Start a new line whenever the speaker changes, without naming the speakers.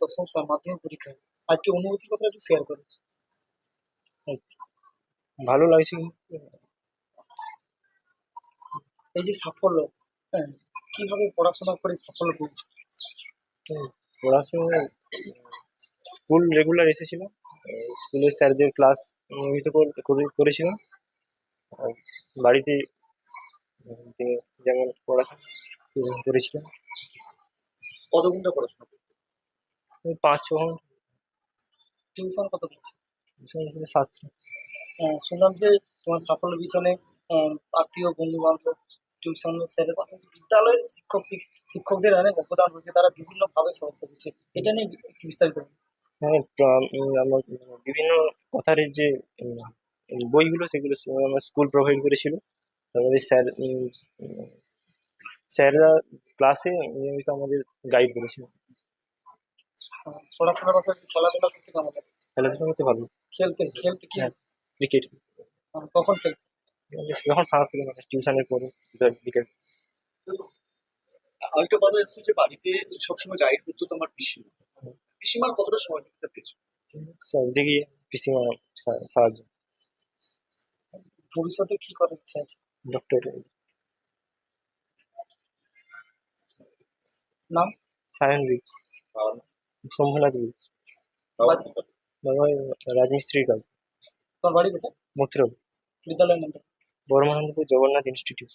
দশম স্থান মাধ্যমিক পরীক্ষায় আজকে অনুভূতির কথা একটু শেয়ার করুন
ভালো লাগছে
এই যে সাফল্য হ্যাঁ কীভাবে পড়াশোনা করে সাফল্য পেয়েছ?
পড়াশোনা স্কুল রেগুলার এসেছিলাম আহ, স্কুলের স্যারদের ক্লাস নিয়মিত কর- করে- করেছিলাম। বাড়িতে যেমন পড়াশোনা করেছিলাম।
কত ঘণ্টা পড়াশোনা
পাঁচ ছ ঘণ্টা
টিউশন কত করছ
সাতটা
আহ, শুনলাম যে তোমার সাফল্যের পিছনে আত্মীয় বন্ধু বান্ধব টিউশন স্যারের পাশাপাশি বিদ্যালয়ের শিক্ষক শিক- শিক্ষকদের অনেক অবদান রয়েছে তারা বিভিন্নভাবে সহায়তা করছে। এটা নিয়ে একটু বিস্তারিত
হ্যাঁ আমার বিভিন্ন কথারের যে বইগুলো সেগুলো আমার স্কুল প্রোভাইড করেছিল। আমাদের স্যার স্যাররা ক্লাসে নিয়মিত আমাদের গাইড করেছিল।
পড়াশোনার পাশাপাশি খেলাধুলা করতে কেমন লাগে।
খেলাধুলা করতে ভালো?
খেলতে খেলতে কি?
হ্যাঁ। ক্রিকেট
আহ, কখন খেলতে
যখন ফাঁকা পেলে মানে টিউশনের পরে বিকেল
আরেকটা কথা হচ্ছে যে বাড়িতে সবসময় গাইড করতো তোমার পিসিমা। পিসিমার কতটা সহযোগিতা পেয়েছ?
স্যার দেখি পিসিমা সাহায্য।
ভবিষ্যতে কি করার ইচ্ছা আছে?
ডক্টর
নাম?
সায়ন বাবা রাজমিস্ত্রির কাজ।
তোমার বাড়ি কোথায়?
মথুরা
বিদ্যালয়ের নামটা?
বর্মানন্দপুর জগন্নাথ ইনস্টিটিউট।